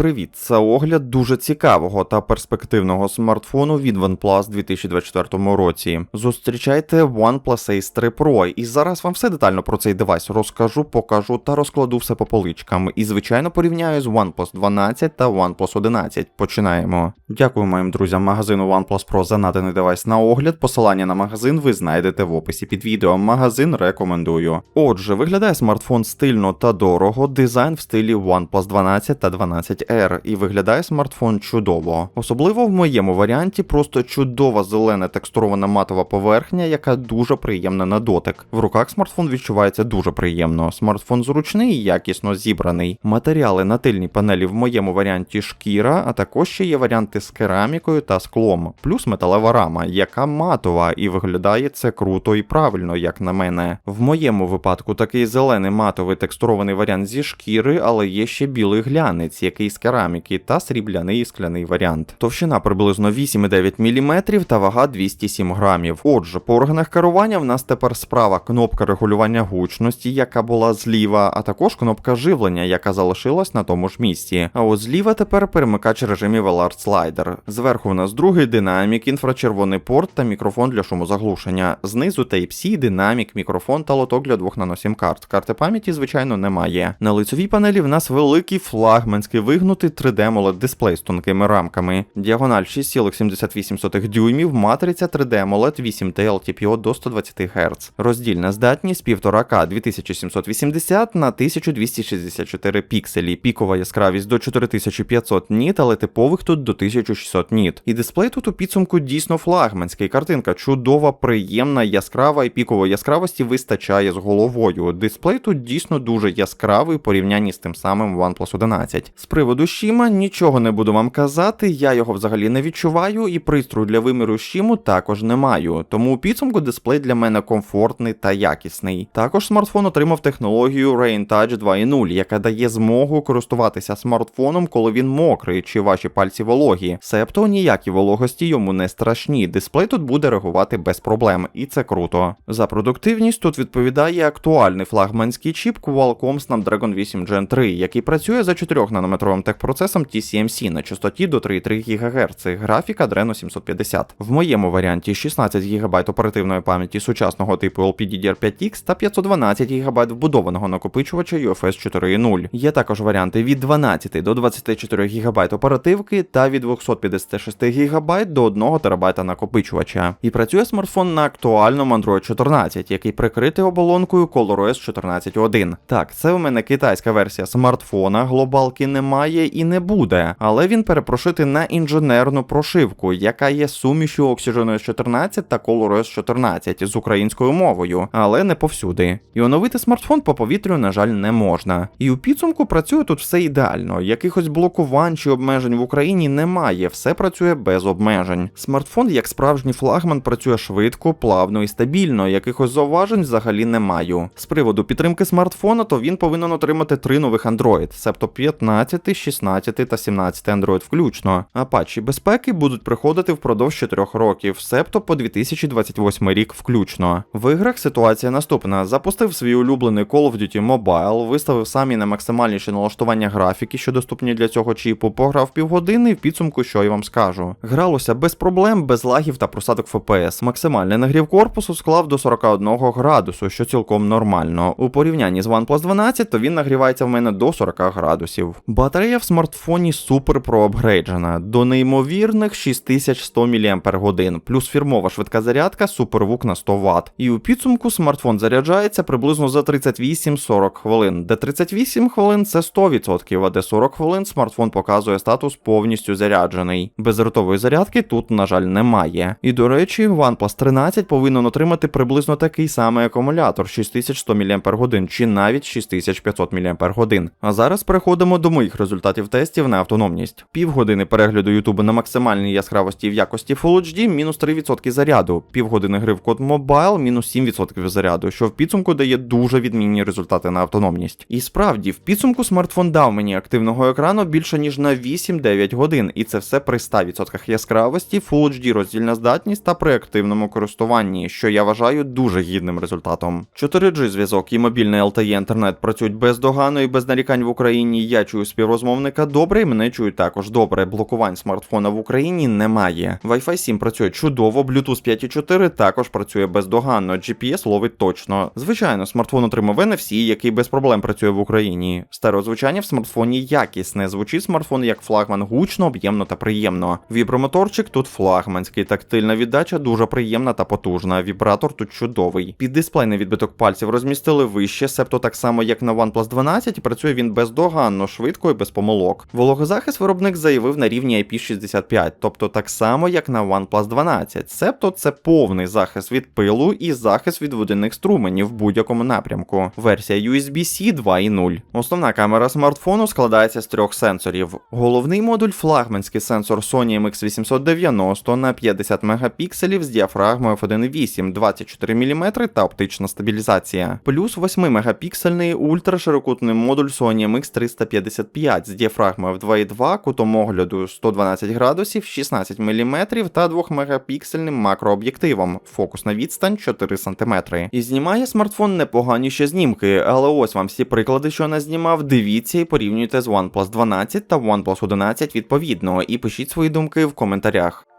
Привіт! Це огляд дуже цікавого та перспективного смартфону від OnePlus 2024 році. Зустрічайте OnePlus Ace 3 Pro, і зараз вам все детально про цей девайс розкажу, покажу та розкладу все по поличкам. І звичайно порівняю з OnePlus 12 та OnePlus 11. Починаємо. Дякую моїм друзям магазину OnePlus Pro за наданий девайс на огляд. Посилання на магазин ви знайдете в описі під відео. Магазин рекомендую. Отже, виглядає смартфон стильно та дорого, дизайн в стилі OnePlus 12 та 12R, і виглядає смартфон чудово. Особливо в моєму варіанті просто чудова зелена текстурована матова поверхня, яка дуже приємна на дотик. В руках смартфон відчувається дуже приємно. Смартфон зручний і якісно зібраний. Матеріали на тильній панелі в моєму варіанті шкіра, а також ще є варіанти з керамікою та склом, плюс металева рама, яка матова, і виглядає це круто і правильно, як на мене. В моєму випадку такий зелений матовий текстурований варіант зі шкіри, але є ще білий глянець, який з кераміки, та срібляний і скляний варіант. Товщина приблизно 8,9 мм та вага 207 грамів. Отже, по органах керування в нас тепер справа кнопка регулювання гучності, яка була зліва, а також кнопка живлення, яка залишилась на тому ж місці. А от зліва тепер перемикач режимів LR Slider. Зверху у нас другий динамік, інфрачервоний порт та мікрофон для шумозаглушення. Знизу Type-C, динамік, мікрофон та лоток для двох наносім карт. Карти пам'яті, звичайно, немає. На лицевій панелі в нас великий флагманський вигнутий 3D AMOLED дисплей з тонкими рамками. Діагональ 6,78 дюймів, матриця 3D AMOLED 8T LTPO до 120 Гц. Роздільна здатність 1,5К 2780 на 1264 пікселі. Пікова яскравість до 4500 ніт, але типових тут до 1600 ніт. І дисплей тут у підсумку дійсно флагманський. Картинка чудова, приємна, яскрава і пікової яскравості вистачає з головою. Дисплей тут дійсно дуже яскравий в порівнянні з тим самим OnePlus 11. З приводу щима нічого не буду вам казати, я його взагалі не відчуваю, і пристрою для виміру щиму також не маю. Тому у підсумку дисплей для мене комфортний та якісний. Також смартфон отримав технологію Rain Touch 2.0, яка дає змогу користуватися смартфоном, коли він мокрий чи ваші пальці вологі. Себто ніякі вологості йому не страшні. Дисплей тут буде реагувати без проблем, і це круто. За продуктивність тут відповідає актуальний флагманський чіп Qualcomm Snapdragon 8 Gen 3, який працює за 4 нанометровим техпроцесом TCMC на частоті до 3,3 ГГц, графіка Adreno 750. В моєму варіанті 16 ГБ оперативної пам'яті сучасного типу LPDDR5X та 512 ГБ вбудованого накопичувача UFS 4.0. Є також варіанти від 12 до 24 ГБ оперативки та від 256 ГБ до 1 ТБ накопичувача. І працює смартфон на актуальному Android 14, який прикритий оболонкою ColorOS 14.1. Так, це у мене китайська версія смартфона, глобалки немає і не буде, але він перепрошитий на інженерну прошивку, яка є сумішю OxygenOS 14 та ColorOS 14 з українською мовою, але не повсюди. І оновити смартфон по повітрю, на жаль, не можна. І у підсумку працює тут все ідеально. Якихось блокувань чи обмежень в Україні немає, все працює без обмежень. Смартфон, як справжній флагман, працює швидко, плавно і стабільно. Якихось зауважень взагалі не маю. З приводу підтримки смартфона, то він повинен отримати три нових Android, себто 15, 16 та 17 Android включно. А патчі безпеки будуть приходити впродовж 4 років, себто по 2028 рік включно. В іграх ситуація наступна: запустив свій улюблений Call of Duty Mobile, виставив самі на максимальніші налаштування графіки, що доступні для цього чіпу, пограв півгодини в підсумку, що я вам скажу. Гралося без проблем, без лагів та просадок FPS. Максимальний нагрів корпусу склав до 41 градусу, що цілком нормально. У порівнянні з OnePlus 12, то він нагрівається в мене до 40 градусів. Батарея в смартфоні супер проапгрейджена, до неймовірних 6100 мАч, плюс фірмова швидка зарядка SuperVOOC на 100 Вт. І у підсумку смартфон заряджається приблизно за 38-40 хвилин, де 38 хвилин це 100%, а де 40 хвилин смартфон показує статус повністю заряджений. Безротової зарядки тут, на жаль, немає. І до речі, OnePlus 13 повинен отримати приблизно такий самий акумулятор 6100 мАч чи навіть 6500 мАч. А зараз переходимо до моїх результатів тестів на автономність. Півгодини перегляду Ютубу на максимальній яскравості в якості Full HD мінус 3% заряду, півгодини гри в код Mobile мінус 7% заряду, що в підсумку дає дуже відмінні результати на автономність. І справді, в підсумку смартфон дав мені активного екрану більше ніж на 8-9 годин, і це все при 100% яскравості, Full HD роздільна здатність та при активному користуванні, що я вважаю дуже гідним результатом. 4G зв'язок і мобільний LTE інтернет працюють бездоганно і без нарікань в Україні. Я чую співрозмову розмовника добре, і мене чують також добре. Блокувань смартфона в Україні немає. Wi-Fi 7 працює чудово, Bluetooth 5.4 також працює бездоганно, GPS ловить точно. Звичайно, смартфон отримав NFC, який без проблем працює в Україні. Стереозвучання в смартфоні якісне. Звучить смартфон як флагман гучно, об'ємно та приємно. Вібромоторчик тут флагманський, тактильна віддача дуже приємна та потужна. Вібратор тут чудовий. Під дисплейний відбиток пальців розмістили вище, себто так само як на OnePlus 12, і працює він бездоганно, швидко і без помилок. Вологозахист виробник заявив на рівні IP65, тобто так само як на OnePlus 12. Себто це повний захист від пилу і захист від водяних струменів в будь-якому напрямку. Версія USB-C 2.0. Основна камера смартфону складається з трьох сенсорів. Головний модуль флагманський сенсор Sony MX890 на 50 мегапікселів з діафрагмою f1.8, 24 мм та оптична стабілізація. Плюс 8 мегапіксельний ультраширокутний модуль Sony MX355 з діафрагмою в 2.2, кутом огляду 112 градусів, 16 мм та 2 мегапіксельним макрооб'єктивом, фокусна відстань 4 см. І знімає смартфон непогані ще знімки, але ось вам всі приклади, що я знімав, дивіться і порівнюйте з OnePlus 12 та OnePlus 11 відповідно, і пишіть свої думки в коментарях.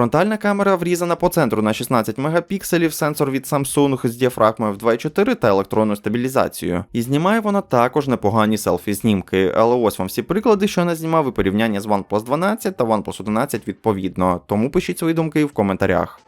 Фронтальна камера врізана по центру на 16 мегапікселів, сенсор від Samsung з діафрагмою в 2.4 та електронною стабілізацією. І знімає вона також непогані селфі-знімки, але ось вам всі приклади, що не знімав і порівняння з OnePlus 12 та OnePlus 11 відповідно. Тому пишіть свої думки в коментарях.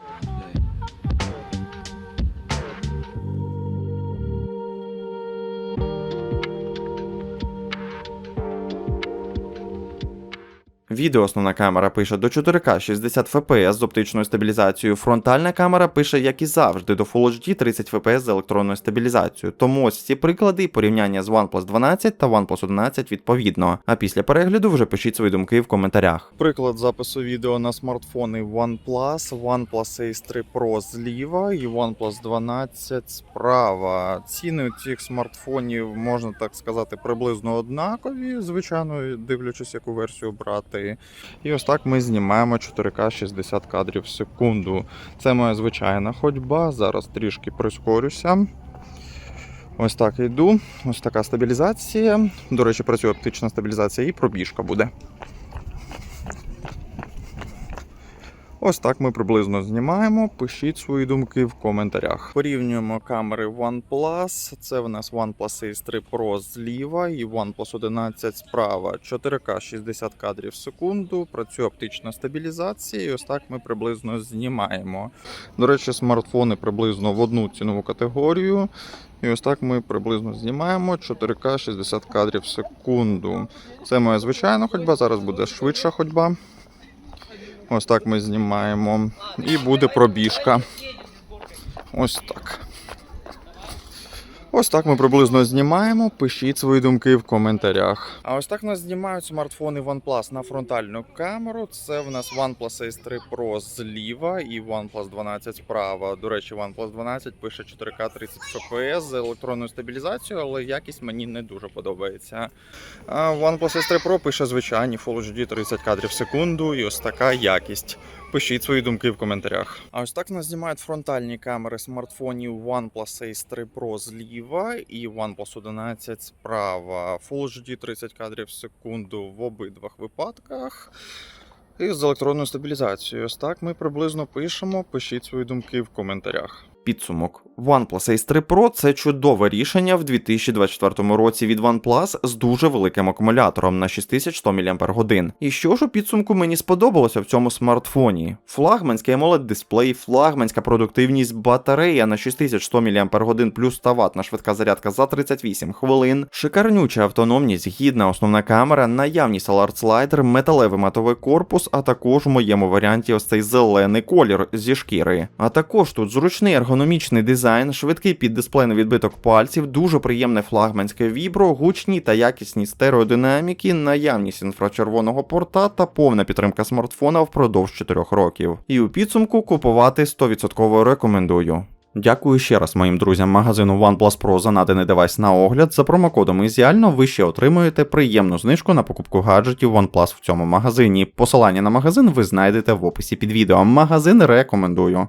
Відео основна камера пише до 4К 60 FPS з оптичною стабілізацією. Фронтальна камера пише, як і завжди, до Full HD 30 FPS з електронною стабілізацією. Тому ось всі приклади і порівняння з OnePlus 12 та OnePlus 11 відповідно. А після перегляду вже пишіть свої думки в коментарях. Приклад запису відео на смартфони OnePlus, OnePlus Ace 3 Pro зліва і OnePlus 12 справа. Ціни цих смартфонів можна так сказати приблизно однакові, звичайно, дивлячись, яку версію брати. І ось так ми знімаємо 4К 60 кадрів в секунду. Це моя звичайна ходьба. Зараз трішки прискорюся. Ось так йду. Ось така стабілізація. До речі, працює оптична стабілізація і пробіжка буде. Ось так ми приблизно знімаємо. Пишіть свої думки в коментарях. Порівнюємо камери OnePlus. Це в нас OnePlus Ace 3 Pro зліва і OnePlus 11 справа. 4К 60 кадрів в секунду. Працює оптична стабілізація. І ось так ми приблизно знімаємо. До речі, смартфони приблизно в одну цінову категорію. І ось так ми приблизно знімаємо 4К 60 кадрів в секунду. Це моя звичайна ходьба. Зараз буде швидша ходьба. Ось так ми знімаємо. І буде пробіжка. Ось так. Ось так ми приблизно знімаємо. Пишіть свої думки в коментарях. А ось так нас знімають смартфони OnePlus на фронтальну камеру. Це в нас OnePlus Ace 3 Pro зліва і OnePlus 12 справа. До речі, OnePlus 12 пише 4К 30 FPS з електронною стабілізацією, але якість мені не дуже подобається. OnePlus Ace 3 Pro пише звичайні Full HD 30 кадрів в секунду, і ось така якість. Пишіть свої думки в коментарях. А ось так нас знімають фронтальні камери смартфонів OnePlus Ace 3 Pro зліва і OnePlus 11 справа. Full HD 30 кадрів в секунду в обидвах випадках. І з електронною стабілізацією. Ось так ми приблизно пишемо. Пишіть свої думки в коментарях. Підсумок. OnePlus Ace 3 Pro – це чудове рішення в 2024 році від OnePlus з дуже великим акумулятором на 6100 мАч. І що ж у підсумку мені сподобалося в цьому смартфоні? Флагманський amoled дисплей, флагманська продуктивність, батарея на 6100 мАч плюс 100 Вт швидка зарядка за 38 хвилин, шикарнюча автономність, гідна основна камера, наявність Alert Slider, металевий матовий корпус, а також в моєму варіанті ось цей зелений колір зі шкіри. А також тут зручний ергономічний дизайн, швидкий піддисплейний відбиток пальців, дуже приємне флагманське вібро, гучні та якісні стереодинаміки, наявність інфрачервоного порта та повна підтримка смартфона впродовж 4 років. І у підсумку купувати 100% рекомендую. Дякую ще раз моїм друзям магазину OnePlus Pro за наданий девайс на огляд. За промокодом Ізіально ви ще отримуєте приємну знижку на покупку гаджетів OnePlus в цьому магазині. Посилання на магазин ви знайдете в описі під відео. Магазин рекомендую.